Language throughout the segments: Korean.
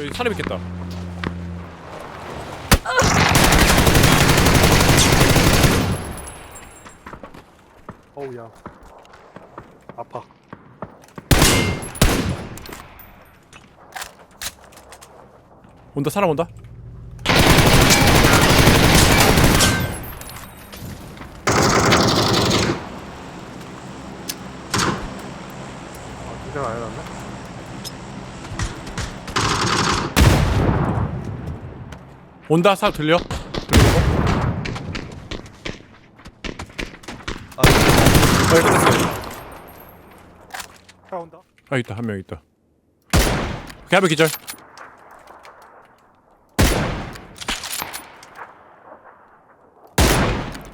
여기 사람 있겠다. 어우야 아파 온다 사람 온다. 아 진짜 안 해놨네 온다 사람 들려? 아, 어, 여기 끝났어요. 차 온다 아 있다 한 명 있다. 오케이 한명 기절.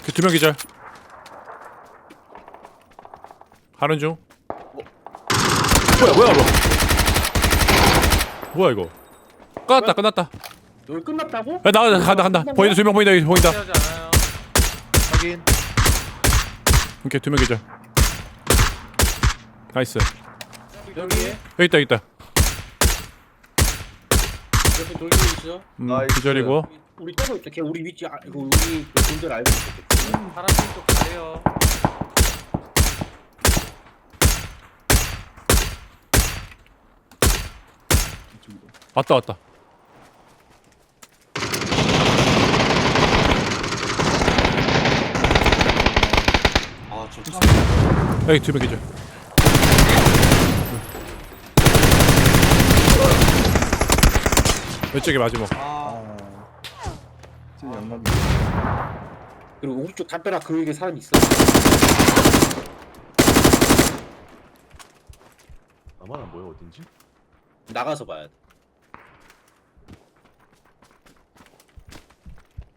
그두명 기절. 가는 중. 뭐야 뭐야 뭐야. 뭐야 이거. 끝났다 끝났다. 여기 끝났다고? 야 나가 간다 간다. 보인다 두명 보인다 여기 보인다. 하지 않아요. 확인. 오케이 두명 기절. 나이스. 여기에 여기 있다 여기 있다. 이렇게 돌리고 있어. 음, 나이스. 기절이고. 우리 떠고 있다. 걔 우리 위치 아, 이거 우리 그 존재를 알고 있었대. 파란 팀쪽 가래요. 왔다 왔다. 아저 차. 여기 두명 기절. 왼쪽에 마지막. 아 진짜 연막이. 그리고 오른쪽 담벼락 그 위에 사람 있어. 나만 안 보여 어딘지? 나가서 봐야 돼.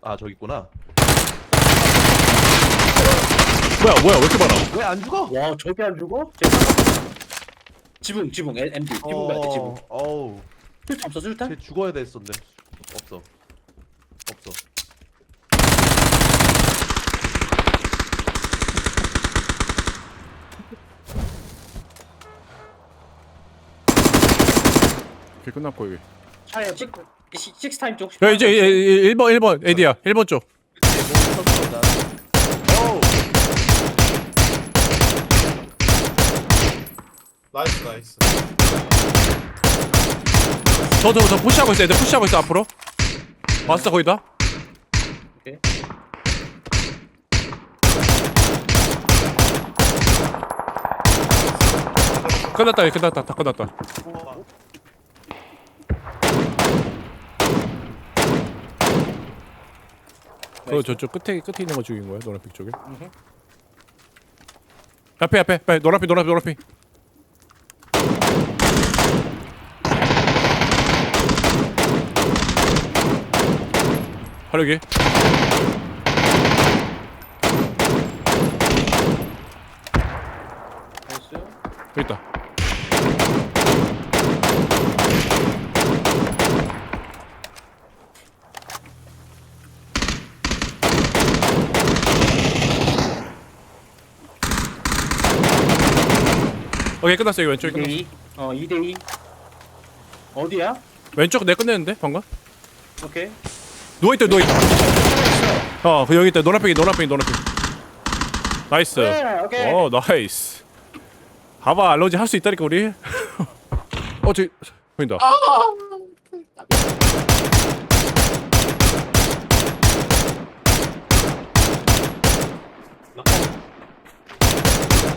아 저기 있구나. 뭐야 뭐야 왜 이렇게 많아? 왜 안 죽어? 와 저기 안 죽어? 지붕 지붕 MD 지붕 가야 돼 지붕. 어우. 술탄 없어 술탄? 쟤 죽어야 됐었는데. 없어. 없어. 이렇게 끝났고 여기. 차에 식 식스 타임 쪽. 야 이제 1번 1번 에디야 1번 쪽. 어우. 나이스 나이스 저저 저 푸시하고 있어 애들 푸시하고 있어 앞으로. 왔어 거의 다. 오케이. 끝났다 여기 끝났다 다 끝났다. 그 저쪽 끝에 끝에 있는 거 죽인 거야 노란빛 쪽에. 앞에 앞에 앞에 노란빛 노란빛 노란빛. 화력이. 나이스. 여기 있다. 오케이 끝났어 이거 왼쪽이 끝났어 2대2 어 2대2 어디야? 왼쪽 내 끝냈는데 방금 오케이 누워있다 누워있다 어그 여기 있다. 노란색이 노란색이 노란색 나이스. 네, 오케이. 어 나이스. 봐봐 알러지 할 수 있다니까 우리. 어 저기 보인다.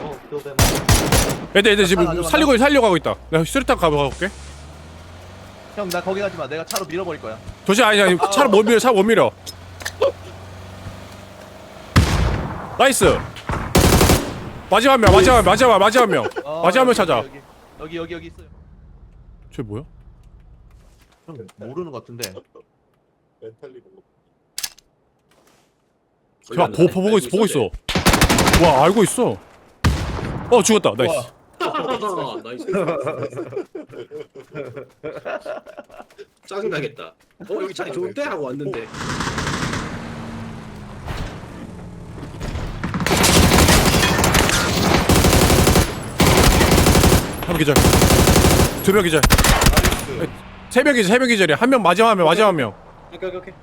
어, 교대. 애들 애들 지금. 살리고 살려고 하고 있다. 내가 수리탄 가볼게 형, 나 거기 가지 마. 내가 차로 밀어버릴 거야. 도시 아니 아니 차를 못 밀어 차못 밀어. 나이스. 마지막 명 마지막 마지막 마지막 명. 어, 마지막 명 여기, 찾아. 여기, 여기 여기 여기 있어요. 쟤 뭐야? 형 모르는 것 같은데. 멘탈리 보고 야 보, 보, 보고 있어 보고 있어. 와 알고 있어. 어 죽었다. 나이스. 아, 나이스 짜증나겠다. 어 여기 자리 좋은데? 하고 왔는데. 한 기절. 두 명 기절. 세 명이지 세 명이지 한명 마지막 한명 마지막 한명. 오케이 오케이 오케이.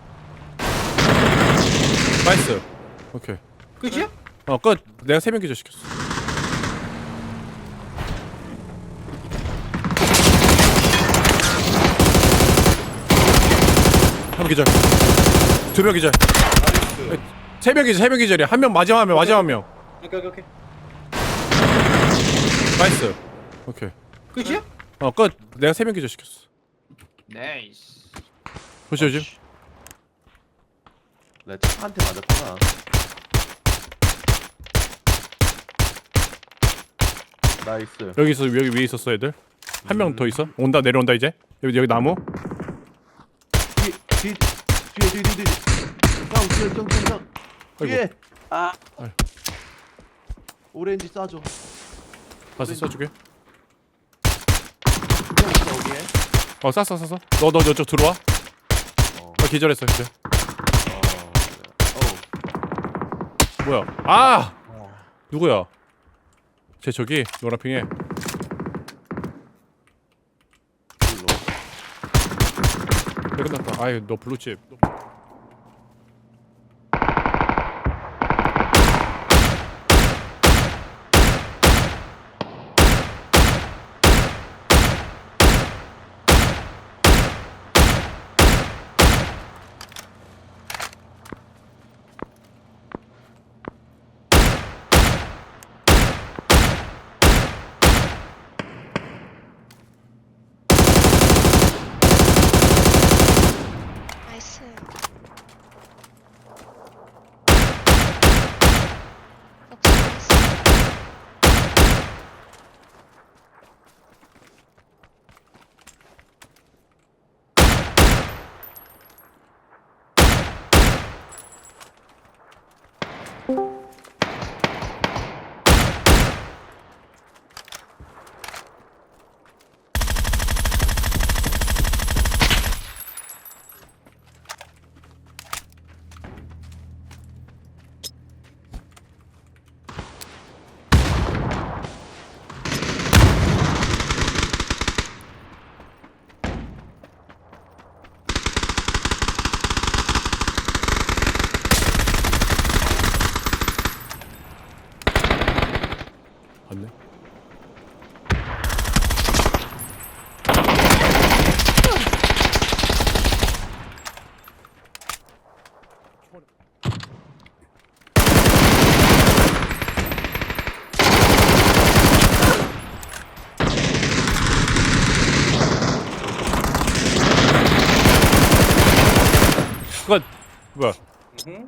나이스. 오케이. 끝이야? 어 끝. 내가 세 명 기절 시켰어 기절. 두 명 기절. 나이스. 세 명 기절 세 명 기절이야. 한 명 마지막 한 명 마지막 한 명. 오케이 오케이 오케이. 나이스. 오케이. 끝이야? 어 끝. 내가 세 명 기절 시켰어. 네이스. 보시 요즘 내 차한테 맞았구나. 나이스. 여기 있어 여기 위에 있었어 애들? 한 명 더 있어? 온다 내려온다 이제? 여기 여기 나무 뒤, 뒤, 뒤에, 뒤에, 뒤에, 뒤에. 형, 뒤에, 형, 형, 형. 뒤에. 아. 아이고. 오렌지 싸줘. 있어, 여기에. 어 쌌어 쌌어 너 너 저쪽 들어와 어. 어 기절했어 이제 어. 뭐야 아 어. 누구야 쟤 저기 노란핑에 불로. 내 끝났다 아이 너 블루칩 나이스. 오케이, 나이스. 맞네 끝 뭐야 응?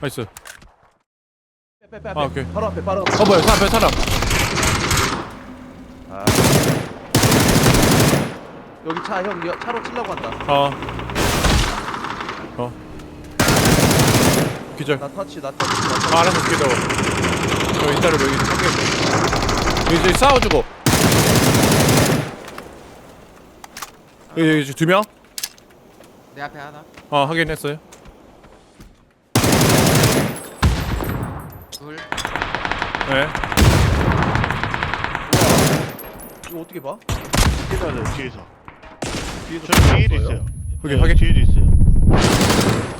나이스 빼, 빼, 빼, 아, 빼. 오케이. 바로 앞에, 바로 앞에. 어 뭐야 사람 앞에 사람 아. 여기 차, 형, 여- 차로 치려고 한다. 어. 어. 기절. 나 터치, 나 터치, 나 터치. 아, 알아서 기다려. 저 인자를 여기 참게. 여기 저기 싸워주고. 여기, 여기 두 명? 내 앞에 하나. 어, 확인했어요. 둘. 네. 이거 어떻게 봐? 뒤에서 뒤에서 뒤에서 저 뒤에도? 있어요 여기 네, 확인. 뒤에도 있어요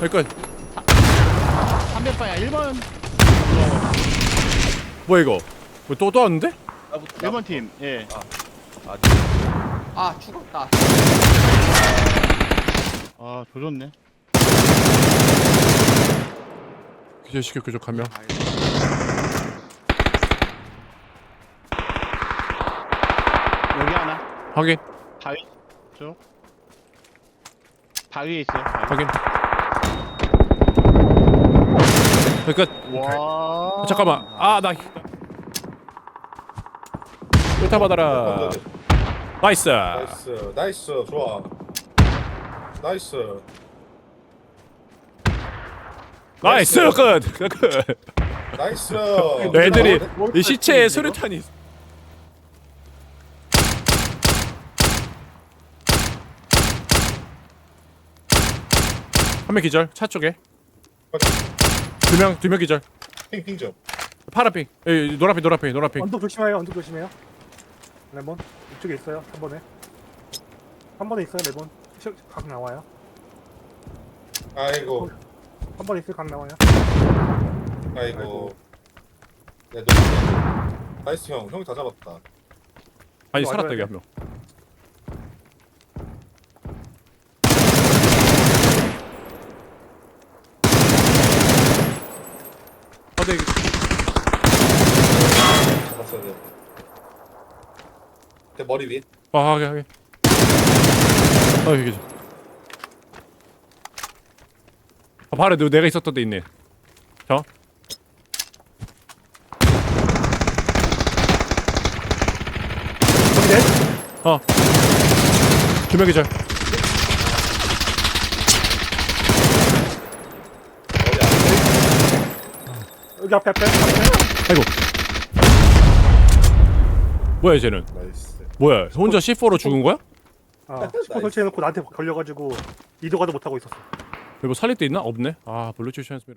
여기까지. 300 방향 1번 뭐야, 이거? 뭐 또, 또 왔는데? 나부터, 나 1번 팀 예. 아, 아 죽었다. 아 조졌네 기절시켜, 그쪽 한 명. 여기 하나 확인. 바위 쪽 바위에 있어요 바위. 확인. 여기까지. 와 잠깐만. 아, 나. 일타 받아라. 나이스. 나이스. 나이스. 좋아. 나이스. 나이스. 끝. 끝. 나이스. 애들이 이 시체에 수류탄이 있어. 한명 기절 차 쪽에 두 명 두 명 기절 핑핑 좀. 파란핑 에 노란핑 노란핑 노란핑 언덕 조심해요. 언덕 조심해요. 레몬 이쪽에 있어요. 3번에. 3번에 있어요. 레몬. 시- 각 나와요. 아이고 3번에 있어요. 각 나와요. 아이고. 야 너. 나이스 형. 형이 다 잡았다. 아니 이거 살았다 맞아야 여기 돼. 한명 이게- 잡았어야 돼. 내 머리 위. 아 하게 하게 아 여기 계셔 아 바로 너 내가 있었던 데 있네 자 넷. 어. 두 명이 절. 머리 안 여기 앞에 앞에. 앞에. 아이고. 뭐야 쟤는? 돼. 나이스. 뭐야? 혼자 C4로 죽은 거야? 아, 스포 설치해놓고 나한테 걸려가지고 이도 가도 못하고 있었어. 이거 살릴 데 있나? 없네. 아 블루투스 트랜스미터.